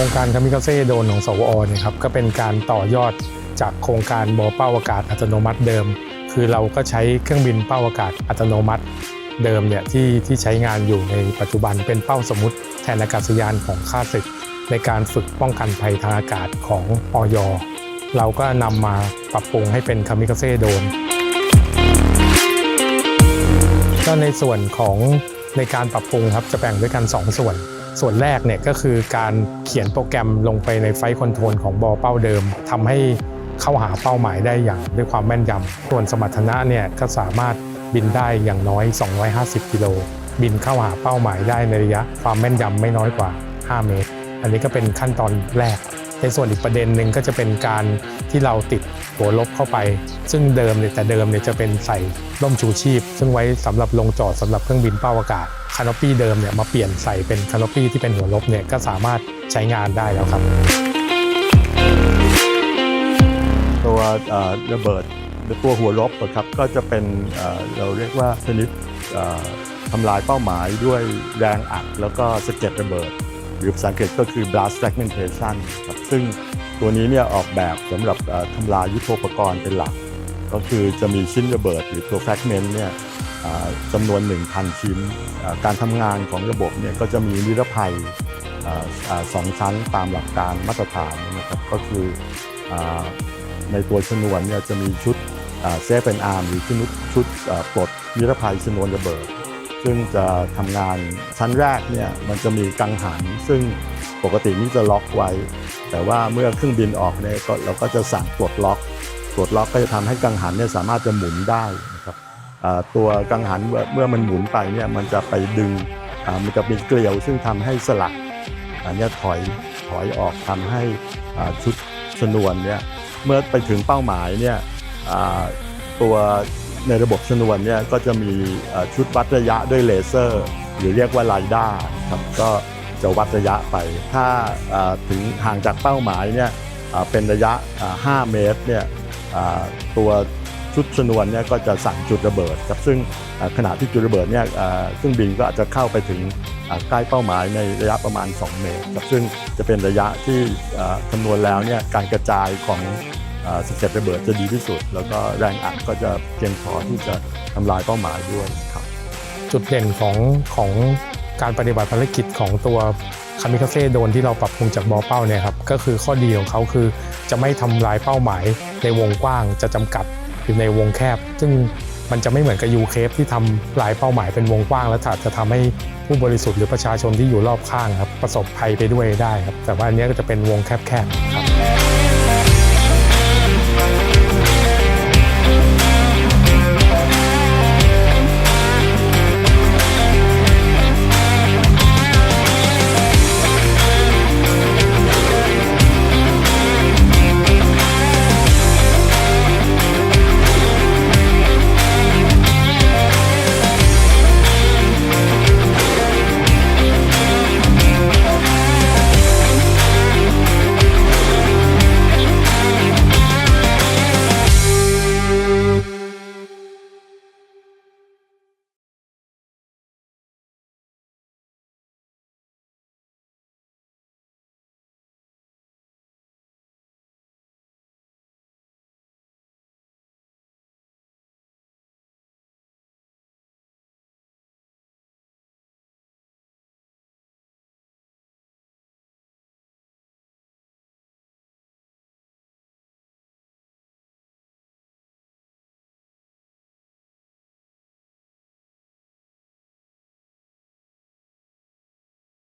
ครงการคามิคาเซ่โดนของสวอเนี่ยครับก็เป็นการต่อยอดจากโครงการบอเป้าอากาศอัตโนมัติเดิม คือเราก็ใช้เครื่องบินเป้าอากาศอัตโนมัติเดิมเนี่ยที่ที่ใช้งานอยู่ในปัจจุบันเป็นเป้าสมมติแทนอากาศยานของข้าศึก ในการฝึกป้องกันภัยทางอากาศของออยเราก็นำมาปรับปรุงให้เป็นคามิคาเซ่โดนก็ในส่วนของในการปรับปรุงครับจะแบ่งด้วยกัน 2 ส่วน ส่วนแรกเนี่ยก็คือการเขียนโปรแกรมลงไปในไฟคอนโทรลของบอเป้าเดิมทำให้เข้าหาเป้าหมายได้อย่างด้วยความแม่นยำส่วนสมรรถนะเนี่ยก็สามารถบินได้อย่างน้อย 250 กิโล บินเข้าหาเป้าหมายได้ในระยะความแม่นยำไม่น้อยกว่า 5 เมตร อันนี้ก็เป็นขั้นตอนแรก ในส่วนอีกประเด็นหนึ่งก็จะเป็นการที่เราติดหัวลบเข้าไป ซึ่งเดิมเนี่ยแต่เดิมเนี่ยจะเป็นใส่ร่มชูชีพ ซึ่งไว้สำหรับลงจอดสำหรับเครื่องบินเป้าอากาศคานอปี้เดิมเนี่ยมาเปลี่ยนใส่เป็นคานอปี้ที่เป็นหัวลบเนี่ยก็สามารถใช้งานได้แล้วครับ ตัวระเบิดหรือตัวหัวลบอะครับก็จะเป็นเราเรียกว่าชนิดทำลายเป้าหมายด้วยแรงอัดแล้วก็สะเก็ดระเบิด หรือภาษาอังกฤษก็คือ blast fragmentation ครับซึ่งตัวนี้เนี่ยออกแบบสำหรับทำลายยุทโธปกรณ์เป็นหลัก ก็คือจะมีชิ้นระเบิดหรือตัว fragment เนี่ยจำนวน 1,000 ชิ้น การทำงานของระบบเนี่ยก็จะมีนิรภัยสองชั้นตามหลักการมาตรฐานนะครับก็คืออในตัวชนวนเนี่ยจะมีชุดเซฟเป็นอาร์มหรือชุดชุดปลดนิรภัยชนวนระเบิด ซึ่งจะทำงานชั้นแรกเนี่ยมันจะมีกังหัน ซึ่งปกตินี่จะล็อกไว้ แต่ว่าเมื่อเครื่องบินออกเนี่ยก็เราก็จะสั่งปลดล็อกปลดล็อกก็จะทำให้กังหันเนี่ยสามารถจะหมุนได้นะครับตัวกังหันเมื่อมันหมุนไปเนี่ยมันจะไปดึงมันจะมีเกลียว ซึ่งทำให้สลักอันเนี้ยถอยถอยออกทำให้ชุดชนวนเนี่ยเมื่อไปถึงเป้าหมายเนี่ยตัว ในระบบชนวนเนี่ยก็จะมีชุดวัดระยะด้วยเลเซอร์ หรือเรียกว่าไลด้าครับก็จะวัดระยะไป ถ้าถึงห่างจากเป้าหมายเนี่ยเป็นระยะอ่า5เมตรเนี่ยตัวชุดชนวนเนี่ยก็จะสั่งจุดระเบิดครับซึ่งอ่าขณะที่จุดระเบิดเนี่ยเครื่องบินก็อาจจะเข้าไปถึงใกล้เป้าหมายในระยะประมาณ 2 เมตรครับซึ่งจะเป็นระยะที่คำนวณแล้วเนี่ยการกระจายของ สเก็ดระเบิดจะดีที่สุด แล้วก็แรงอัดก็จะเพียงพอที่จะทำลายเป้าหมายด้วยครับ จุดเด่นของของการปฏิบัติภารกิจของตัวคามิคาเซ่โดนที่เราปรับปรุงจากบอเป้าเนี่ยครับก็คือข้อดีของเขาคือจะไม่ทำลายเป้าหมายในวงกว้างจะจำกัดอยู่ในวงแคบ ซึ่งมันจะไม่เหมือนกับยูเคฟที่ทำลายเป้าหมายเป็นวงกว้าง แล้วอาจะทำให้ผู้บริสุทธิ์หรือประชาชนที่อยู่รอบข้างครับประสบภัยไปด้วยได้ครับแต่ว่าอันนี้ก็จะเป็นวงแคบๆครับ